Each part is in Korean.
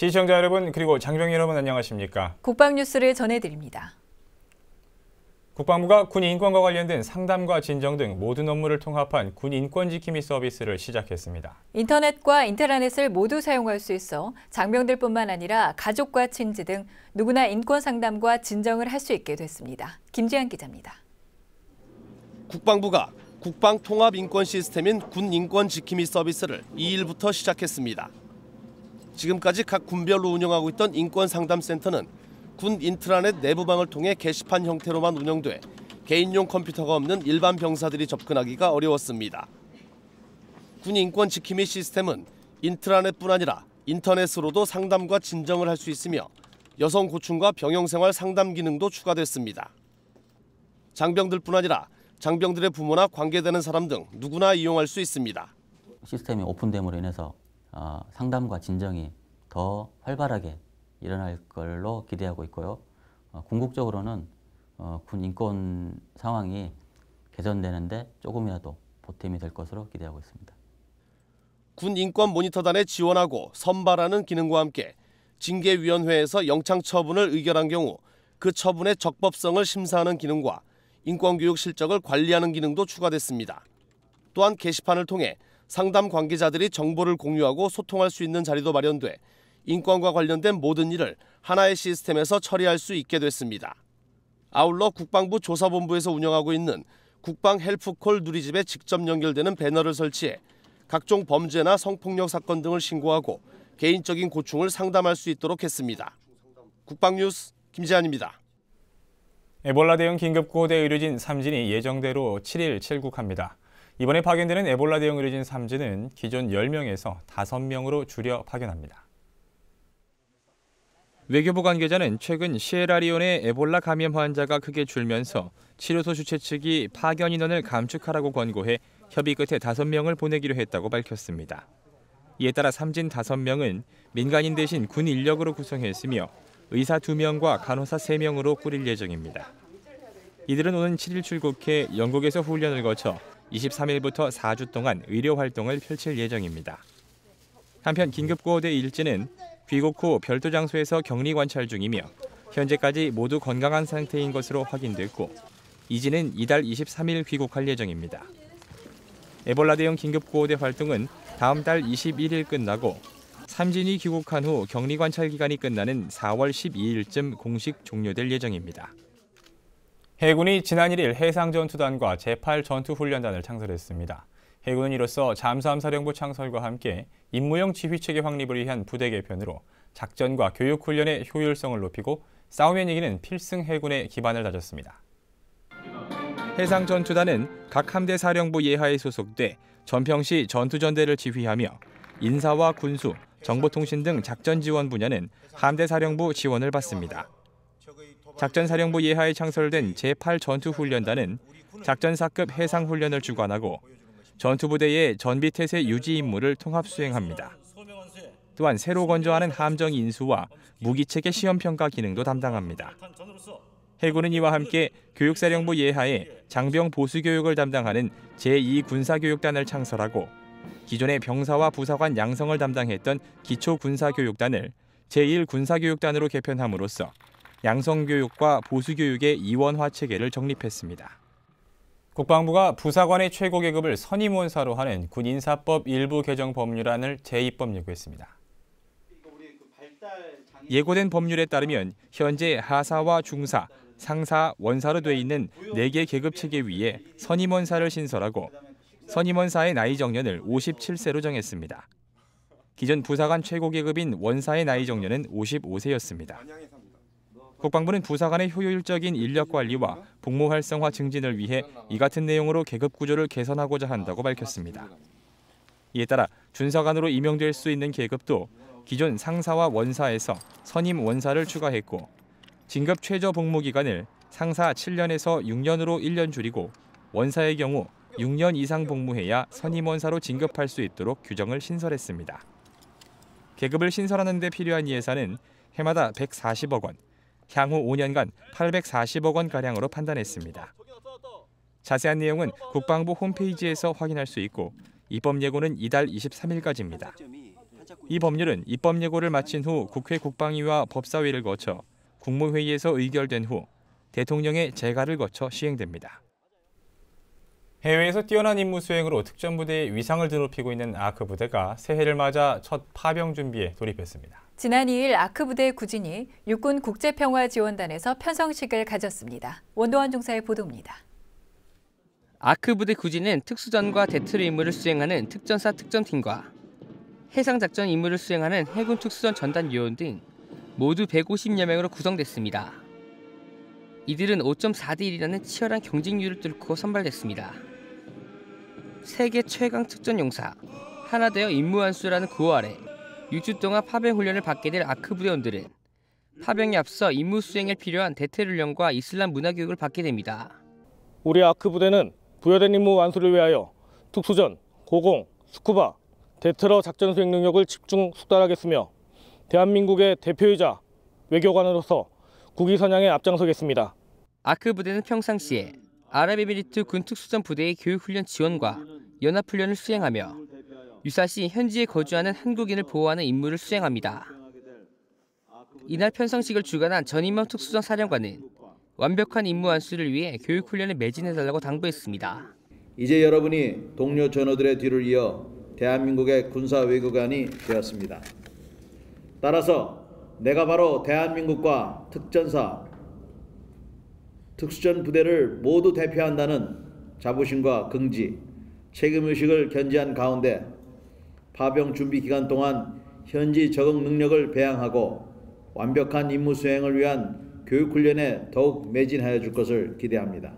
시청자 여러분 그리고 장병 여러분 안녕하십니까? 국방 뉴스를 전해드립니다. 국방부가 군 인권과 관련된 상담과 진정 등 모든 업무를 통합한 군 인권 지킴이 서비스를 시작했습니다. 인터넷과 인트라넷을 모두 사용할 수 있어 장병들뿐만 아니라 가족과 친지 등 누구나 인권 상담과 진정을 할 수 있게 됐습니다. 김지한 기자입니다. 국방부가 국방 통합 인권 시스템인 군 인권 지킴이 서비스를 2일부터 시작했습니다. 지금까지 각 군별로 운영하고 있던 인권 상담 센터는 군 인트라넷 내부방을 통해 게시판 형태로만 운영돼 개인용 컴퓨터가 없는 일반 병사들이 접근하기가 어려웠습니다. 군 인권 지킴이 시스템은 인트라넷뿐 아니라 인터넷으로도 상담과 진정을 할 수 있으며 여성 고충과 병영 생활 상담 기능도 추가됐습니다. 장병들뿐 아니라 장병들의 부모나 관계되는 사람 등 누구나 이용할 수 있습니다. 시스템이 오픈됨으로 인해서 어, 상담과 진정이 더 활발하게 일어날 걸로 기대하고 있고요. 어, 궁극적으로는 어, 군 인권 상황이 개선되는데 조금이라도 보탬이 될 것으로 기대하고 있습니다. 군 인권 모니터단에 지원하고 선발하는 기능과 함께 징계위원회에서 영창 처분을 의결한 경우 그 처분의 적법성을 심사하는 기능과 인권교육 실적을 관리하는 기능도 추가됐습니다. 또한 게시판을 통해 상담 관계자들이 정보를 공유하고 소통할 수 있는 자리도 마련돼 인권과 관련된 모든 일을 하나의 시스템에서 처리할 수 있게 됐습니다. 아울러 국방부 조사본부에서 운영하고 있는 국방 헬프콜 누리집에 직접 연결되는 배너를 설치해 각종 범죄나 성폭력 사건 등을 신고하고 개인적인 고충을 상담할 수 있도록 했습니다. 국방뉴스 김재한입니다. 에볼라 대응 긴급구호대 의료진 3진이 예정대로 7일 출국합니다. 이번에 파견되는 에볼라 대응 의료진 3진은 기존 10명에서 5명으로 줄여 파견합니다. 외교부 관계자는 최근 시에라리온의 에볼라 감염 환자가 크게 줄면서 치료소 주최 측이 파견 인원을 감축하라고 권고해 협의 끝에 5명을 보내기로 했다고 밝혔습니다. 이에 따라 삼진 5명은 민간인 대신 군 인력으로 구성했으며 의사 2명과 간호사 3명으로 꾸릴 예정입니다. 이들은 오는 7일 출국해 영국에서 훈련을 거쳐 23일부터 4주 동안 의료 활동을 펼칠 예정입니다. 한편 긴급구호대 일지는 귀국 후 별도 장소에서 격리 관찰 중이며 현재까지 모두 건강한 상태인 것으로 확인됐고 이진은 이달 23일 귀국할 예정입니다. 에볼라 대응 긴급구호대 활동은 다음 달 21일 끝나고 삼진이 귀국한 후 격리 관찰 기간이 끝나는 4월 12일쯤 공식 종료될 예정입니다. 해군이 지난 1일 해상전투단과 제8전투훈련단을 창설했습니다. 해군은 이로써 잠수함 사령부 창설과 함께 임무용 지휘체계 확립을 위한 부대 개편으로 작전과 교육 훈련의 효율성을 높이고 싸움의 이기는 필승 해군의 기반을 다졌습니다. 해상 전투단은 각 함대 사령부 예하에 소속돼 전평시 전투전대를 지휘하며 인사와 군수, 정보통신 등 작전 지원 분야는 함대 사령부 지원을 받습니다. 작전 사령부 예하에 창설된 제8 전투 훈련단은 작전사급 해상 훈련을 주관하고 전투부대의 전비태세 유지 임무를 통합 수행합니다. 또한 새로 건조하는 함정 인수와 무기체계 시험평가 기능도 담당합니다. 해군은 이와 함께 교육사령부 예하에 장병 보수 교육을 담당하는 제2군사교육단을 창설하고 기존의 병사와 부사관 양성을 담당했던 기초군사교육단을 제1군사교육단으로 개편함으로써 양성교육과 보수교육의 이원화 체계를 정립했습니다. 국방부가 부사관의 최고 계급을 선임원사로 하는 군인사법 일부 개정 법률안을 재입법 예고했습니다. 예고된 법률에 따르면 현재 하사와 중사, 상사, 원사로 돼 있는 4개 계급 체계 위에 선임원사를 신설하고 선임원사의 나이 정년을 57세로 정했습니다. 기존 부사관 최고 계급인 원사의 나이 정년은 55세였습니다. 국방부는 부사관의 효율적인 인력 관리와 복무 활성화 증진을 위해 이 같은 내용으로 계급 구조를 개선하고자 한다고 밝혔습니다. 이에 따라 준사관으로 임용될 수 있는 계급도 기존 상사와 원사에서 선임 원사를 추가했고 진급 최저 복무 기간을 상사 7년에서 6년으로 1년 줄이고 원사의 경우 6년 이상 복무해야 선임 원사로 진급할 수 있도록 규정을 신설했습니다. 계급을 신설하는 데 필요한 예산은 해마다 140억 원, 향후 5년간 840억 원 가량으로 판단했습니다. 자세한 내용은 국방부 홈페이지에서 확인할 수 있고 입법 예고는 이달 23일까지입니다. 이 법률은 입법 예고를 마친 후 국회 국방위와 법사위를 거쳐 국무회의에서 의결된 후 대통령의 재가를 거쳐 시행됩니다. 해외에서 뛰어난 임무 수행으로 특전 부대의 위상을 드높이고 있는 아크 부대가 새해를 맞아 첫 파병 준비에 돌입했습니다. 지난 2일 아크 부대 구진이 육군 국제평화지원단에서 편성식을 가졌습니다. 원도환 중사의 보도입니다. 아크 부대 구진은 특수전과 대트로 임무를 수행하는 특전사 특전팀과 해상작전 임무를 수행하는 해군 특수전 전단 요원 등 모두 150여 명으로 구성됐습니다. 이들은 5.4대 1이라는 치열한 경쟁률을 뚫고 선발됐습니다. 세계 최강 특전 용사 하나 되어 임무 완수라는 구호 아래 6주 동안 파병 훈련을 받게 될 아크 부대원들은 파병에 앞서 임무 수행에 필요한 대테러 훈련과 이슬람 문화 교육을 받게 됩니다. 우리 아크 부대는 부여된 임무 완수를 위하여 특수전, 고공, 스쿠바, 대테러 작전 수행 능력을 집중 숙달하겠으며 대한민국의 대표이자 외교관으로서 국위 선양에 앞장서겠습니다. 아크 부대는 평상시에 아랍에미리트 군 특수전 부대의 교육 훈련 지원과 연합 훈련을 수행하며 유사시 현지에 거주하는 한국인을 보호하는 임무를 수행합니다. 이날 편성식을 주관한 전임범 특수전 사령관은 완벽한 임무 완수를 위해 교육 훈련에 매진해달라고 당부했습니다. 이제 여러분이 동료 전우들의 뒤를 이어 대한민국의 군사 외교관이 되었습니다. 따라서 내가 바로 대한민국과 특전사, 특수전 부대를 모두 대표한다는 자부심과 긍지, 책임의식을 견지한 가운데 파병 준비 기간 동안 현지 적응 능력을 배양하고 완벽한 임무 수행을 위한 교육 훈련에 더욱 매진하여 줄 것을 기대합니다.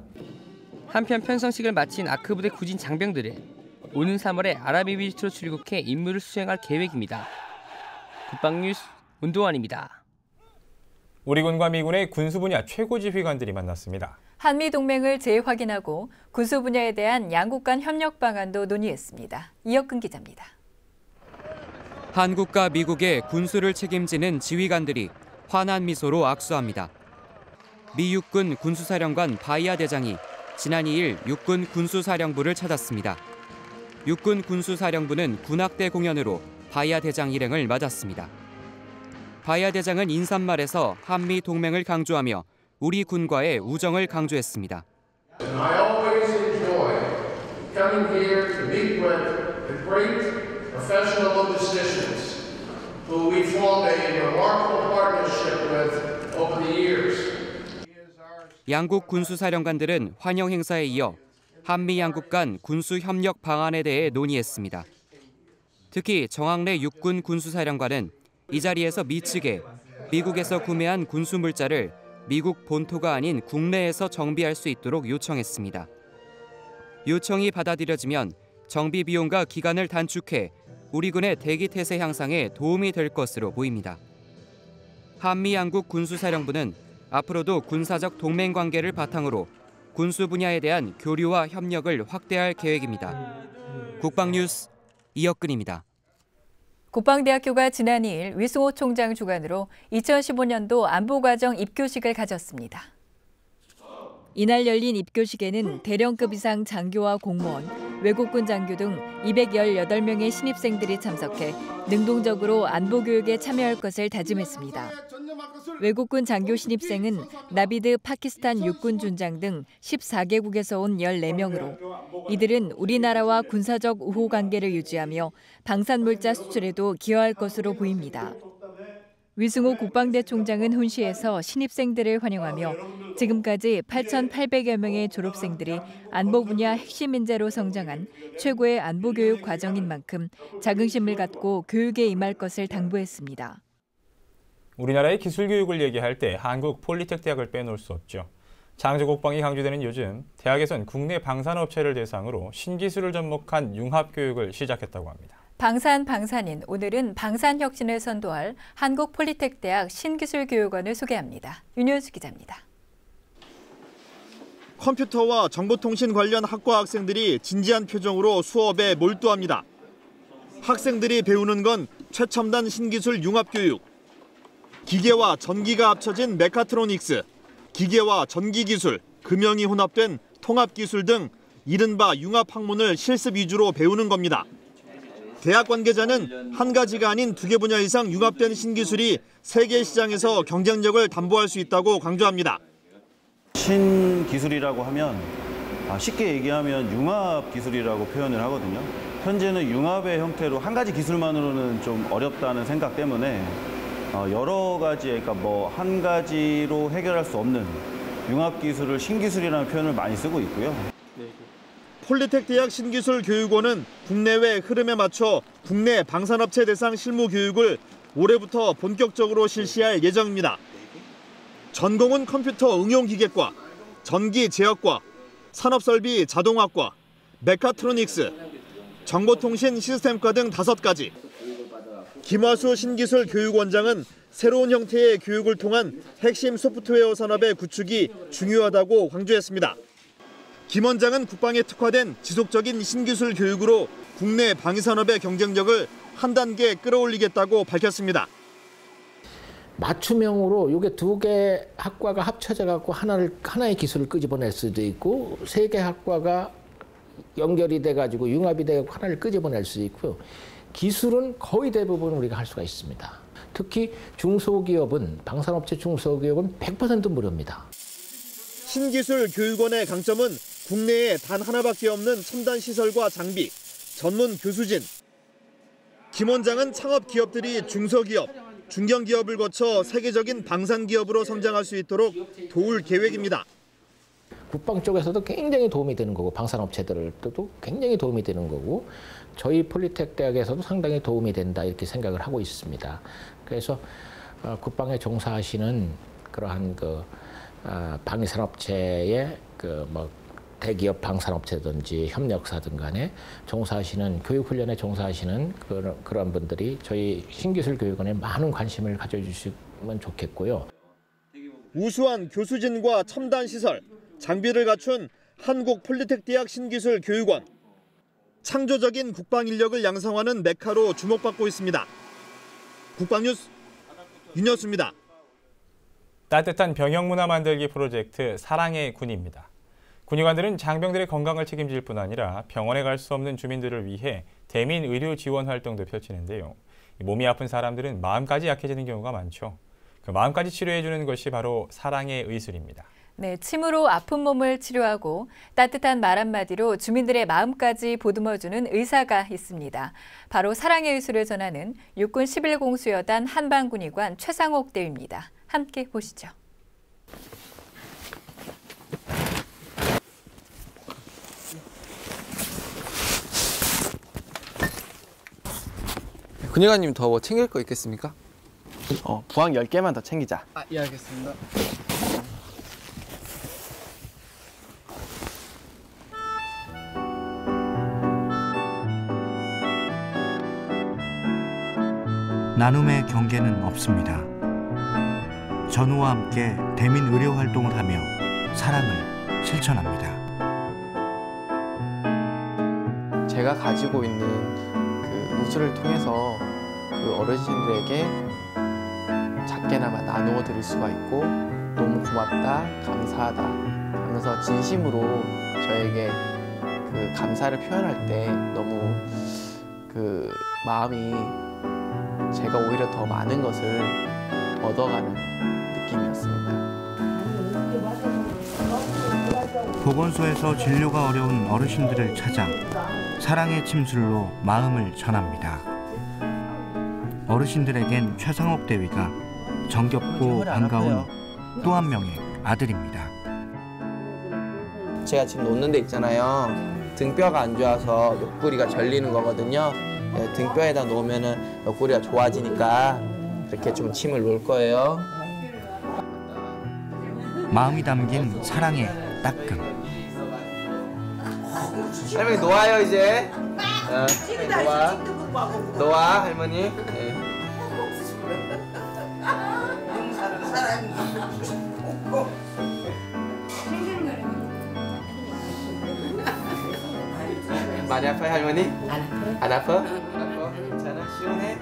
한편 편성식을 마친 아크 부대 구진 장병들은 오는 3월에 아랍에미리트로 출국해 임무를 수행할 계획입니다. 국방뉴스 운동환입니다. 우리 군과 미군의 군수 분야 최고 지휘관들이 만났습니다. 한미 동맹을 재확인하고 군수 분야에 대한 양국 간 협력 방안도 논의했습니다. 이혁근 기자입니다. 한국과 미국의 군수를 책임지는 지휘관들이 환한 미소로 악수합니다. 미 육군 군수사령관 바이아 대장이 지난 2일 육군 군수사령부를 찾았습니다. 육군 군수사령부는 군악대 공연으로 바이아 대장 일행을 맞았습니다. 바이아 대장은 인사말에서 한미 동맹을 강조하며 우리 군과의 우정을 강조했습니다. 양국 군수사령관들은 환영 행사에 이어 한미 양국 간 군수 협력 방안에 대해 논의했습니다. 특히 정학래 육군 군수사령관은 이 자리에서 미측에 미국에서 구매한 군수 물자를 미국 본토가 아닌 국내에서 정비할 수 있도록 요청했습니다. 요청이 받아들여지면 정비 비용과 기간을 단축해 우리 군의 대기 태세 향상에 도움이 될 것으로 보입니다. 한미 양국 군수사령부는 앞으로도 군사적 동맹 관계를 바탕으로 군수 분야에 대한 교류와 협력을 확대할 계획입니다. 국방뉴스 이혁근입니다. 국방대학교가 지난 2일 위승호 총장 주관으로 2015년도 안보과정 입교식을 가졌습니다. 이날 열린 입교식에는 대령급 이상 장교와 공무원, 외국군 장교 등 218명의 신입생들이 참석해 능동적으로 안보 교육에 참여할 것을 다짐했습니다. 외국군 장교 신입생은 나비드 파키스탄 육군 준장 등 14개국에서 온 14명으로 이들은 우리나라와 군사적 우호 관계를 유지하며 방산물자 수출에도 기여할 것으로 보입니다. 위승호 국방대 총장은 훈시에서 신입생들을 환영하며 지금까지 8,800여 명의 졸업생들이 안보 분야 핵심 인재로 성장한 최고의 안보 교육 과정인 만큼 자긍심을 갖고 교육에 임할 것을 당부했습니다. 우리나라의 기술 교육을 얘기할 때 한국 폴리텍 대학을 빼놓을 수 없죠. 장조 국방이 강조되는 요즘 대학에선 국내 방산업체를 대상으로 신기술을 접목한 융합 교육을 시작했다고 합니다. 방산 방산인 오늘은 방산 혁신을 선도할 한국 폴리텍 대학 신기술 교육원을 소개합니다. 윤현수 기자입니다. 컴퓨터와 정보통신 관련 학과 학생들이 진지한 표정으로 수업에 몰두합니다. 학생들이 배우는 건 최첨단 신기술 융합 교육. 기계와 전기가 합쳐진 메카트로닉스, 기계와 전기 기술, 금형이 혼합된 통합 기술 등 이른바 융합 학문을 실습 위주로 배우는 겁니다. 대학 관계자는 한 가지가 아닌 두 개 분야 이상 융합된 신기술이 세계 시장에서 경쟁력을 담보할 수 있다고 강조합니다. 신기술이라고 하면 아, 쉽게 얘기하면 융합 기술이라고 표현을 하거든요. 현재는 융합의 형태로 한 가지 기술만으로는 좀 어렵다는 생각 때문에 어, 여러 가지 그러니까 뭐 한 가지로 해결할 수 없는 융합 기술을 신기술이라는 표현을 많이 쓰고 있고요. 폴리텍 대학 신기술 교육원은 국내외 흐름에 맞춰 국내 방산업체 대상 실무 교육을 올해부터 본격적으로 실시할 예정입니다. 전공은 컴퓨터 응용기계과, 전기제어과, 산업설비 자동화과, 메카트로닉스, 정보통신 시스템과 등 다섯 가지. 김화수 신기술 교육원장은 새로운 형태의 교육을 통한 핵심 소프트웨어 산업의 구축이 중요하다고 강조했습니다. 김 원장은 국방에 특화된 지속적인 신기술 교육으로 국내 방위산업의 경쟁력을 한 단계 끌어올리겠다고 밝혔습니다. 맞춤형으로 이게 두 개 학과가 합쳐져 갖고 하나를 하나의 기술을 끄집어낼 수도 있고 세 개 학과가 연결이 돼 가지고 융합이 돼 갖고 하나를 끄집어낼 수 있고요. 기술은 거의 대부분 우리가 할 수가 있습니다. 특히 중소기업은 방산업체 중소기업은 100% 무료입니다. 신기술 교육원의 강점은 국내에 단 하나밖에 없는 첨단 시설과 장비, 전문 교수진. 김 원장은 창업 기업들이 중소기업, 중견기업을 거쳐 세계적인 방산 기업으로 성장할 수 있도록 도울 계획입니다. 국방 쪽에서도 굉장히 도움이 되는 거고 방산업체들도 굉장히 도움이 되는 거고 저희 폴리텍 대학에서도 상당히 도움이 된다 이렇게 생각을 하고 있습니다. 그래서 어, 국방에 종사하시는 그러한 그 어, 방위산업체의 그뭐 대기업 방산업체든지 협력사든 간에 종사하시는 교육훈련에 종사하시는 그런, 그런 분들이 저희 신기술 교육원에 많은 관심을 가져주시면 좋겠고요. 우수한 교수진과 첨단 시설, 장비를 갖춘 한국 폴리텍 대학 신기술 교육원. 창조적인 국방 인력을 양성하는 메카로 주목받고 있습니다. 국방뉴스 윤여수입니다. 따뜻한 병영 문화 만들기 프로젝트 사랑의 군입니다. 군의관들은 장병들의 건강을 책임질 뿐 아니라 병원에 갈 수 없는 주민들을 위해 대민 의료 지원 활동도 펼치는데요. 몸이 아픈 사람들은 마음까지 약해지는 경우가 많죠. 그 마음까지 치료해주는 것이 바로 사랑의 의술입니다. 네, 침으로 아픈 몸을 치료하고 따뜻한 말 한마디로 주민들의 마음까지 보듬어주는 의사가 있습니다. 바로 사랑의 의술을 전하는 육군 11공수여단 한방군의관 최상옥 대위입니다. 함께 보시죠. 군의관님 더 뭐 챙길 거 있겠습니까? 어, 부항 10개만 더 챙기자. 아, 예 알겠습니다. 나눔의 경계는 없습니다. 전우와 함께 대민 의료 활동을 하며 사랑을 실천합니다. 제가 가지고 있는 그 우수를 통해서 그 어르신들에게 작게나마 나누어 드릴 수가 있고 너무 고맙다, 감사하다 하면서 진심으로 저에게 그 감사를 표현할 때 너무 그 마음이 제가 오히려 더 많은 것을 얻어가는 느낌이었습니다. 보건소에서 진료가 어려운 어르신들을 찾아 사랑의 침술로 마음을 전합니다. 어르신들에겐 최상옥 대위가 정겹고 반가운 또 한 명의 아들입니다. 제가 지금 놓는 데 있잖아요. 등뼈가 안 좋아서 옆구리가 절리는 거거든요. 네, 등뼈에다 놓으면은 옆구리가 좋아지니까 그렇게 좀 침을 놓을 거예요. 마음이 담긴 사랑의 따끔. 할머니 놓아요 이제. 어, 놓아. 놓아 할머니. 네. 많이 아파요 할머니? 안 아파. 안 아파? 안 아파. 괜찮아? 시원해?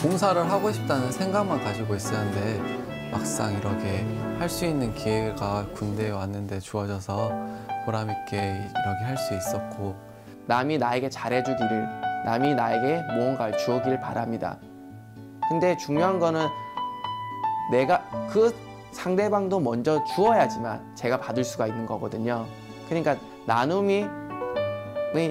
봉사를 하고 싶다는 생각만 가지고 있었는데 막상 이렇게 할 수 있는 기회가 군대에 왔는데 주어져서 보람 있게 이렇게 할 수 있었고 남이 나에게 잘해주기를 남이 나에게 무언가를 주었기를 바랍니다. 근데 중요한 거는 내가 그 상대방도 먼저 주어야지만 제가 받을 수가 있는 거거든요. 그러니까 나눔이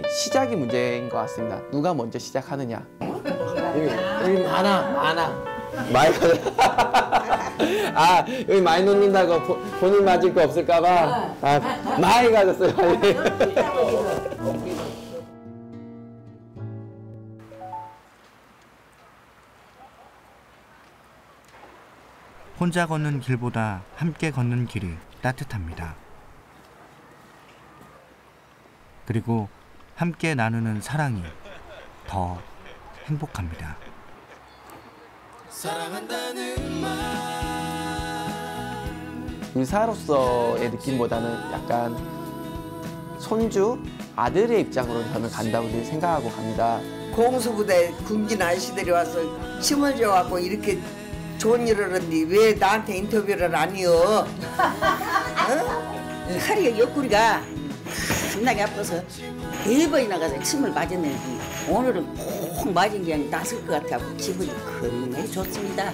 시작이 문제인 것 같습니다. 누가 먼저 시작하느냐. 여기, 여기 많아, 많아. 많이 아 여기 많이 놓는다고 보, 본인 맞을 거 없을까봐 아, 많이 가졌어요. 혼자 걷는 길보다 함께 걷는 길이 따뜻합니다. 그리고 함께 나누는 사랑이 더 행복합니다. 의사로서의 느낌보다는 약간 손주 아들의 입장으로 저는 간다고 생각하고 갑니다. 공수부대 군진 아저씨들이 와서 침을 줘갖고 이렇게 좋은 일을 하는데 왜 나한테 인터뷰를 안 해요? 어? 허리가 옆구리가 신나게 아파서 네 번이나 가서 침을 맞았는데 오늘은 콕 맞은 게 낫을 것 같아서 기분이 굉장히 좋습니다.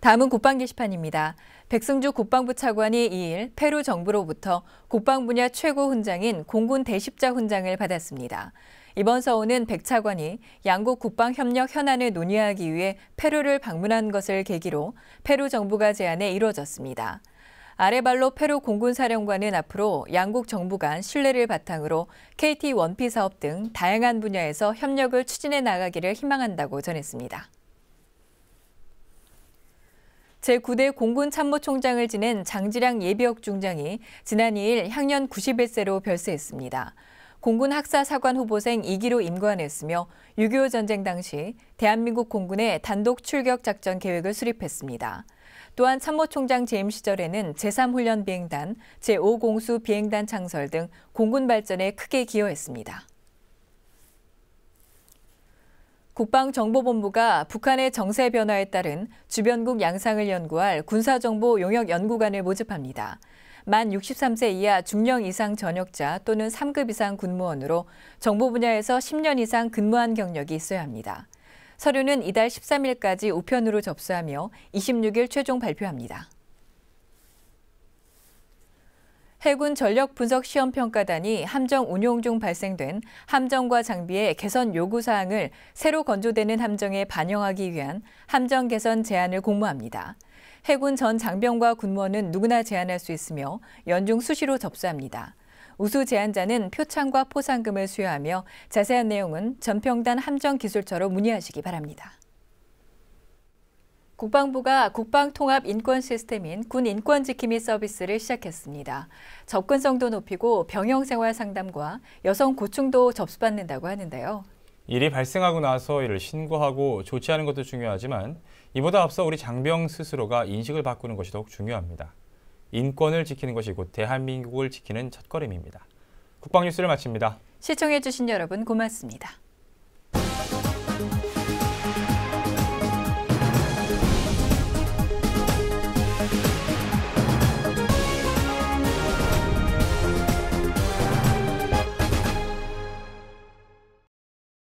다음은 국방 게시판입니다. 백승주 국방부 차관이 2일 페루 정부로부터 국방 분야 최고 훈장인 공군 대십자 훈장을 받았습니다. 이번 서훈은 백 차관이 양국 국방 협력 현안을 논의하기 위해 페루를 방문한 것을 계기로 페루 정부가 제안해 이루어졌습니다. 아레발로 페루 공군 사령관은 앞으로 양국 정부 간 신뢰를 바탕으로 KT 원피 사업 등 다양한 분야에서 협력을 추진해 나가기를 희망한다고 전했습니다. 제9대 공군 참모총장을 지낸 장지량 예비역 중장이 지난 2일 향년 91세로 별세했습니다. 공군 학사 사관 후보생 2기로 임관했으며 6.25 전쟁 당시 대한민국 공군의 단독 출격 작전 계획을 수립했습니다. 또한 참모총장 재임 시절에는 제3훈련 비행단, 제5공수 비행단 창설 등 공군 발전에 크게 기여했습니다. 국방정보본부가 북한의 정세 변화에 따른 주변국 양상을 연구할 군사정보 용역 연구관을 모집합니다. 만 63세 이하 중령 이상 전역자 또는 3급 이상 군무원으로 정보 분야에서 10년 이상 근무한 경력이 있어야 합니다. 서류는 이달 13일까지 우편으로 접수하며 26일 최종 발표합니다. 해군 전력 분석 시험 평가단이 함정 운용 중 발생된 함정과 장비의 개선 요구 사항을 새로 건조되는 함정에 반영하기 위한 함정 개선 제안을 공모합니다. 해군 전 장병과 군무원은 누구나 제안할 수 있으며 연중 수시로 접수합니다. 우수 제안자는 표창과 포상금을 수여하며 자세한 내용은 전평단 함정기술처로 문의하시기 바랍니다. 국방부가 국방통합 인권 시스템인 군 인권지킴이 서비스를 시작했습니다. 접근성도 높이고 병영생활 상담과 여성 고충도 접수받는다고 하는데요. 일이 발생하고 나서 이를 신고하고 조치하는 것도 중요하지만 이보다 앞서 우리 장병 스스로가 인식을 바꾸는 것이 더욱 중요합니다. 인권을 지키는 것이 곧 대한민국을 지키는 첫걸음입니다. 국방뉴스를 마칩니다. 시청해주신 여러분 고맙습니다.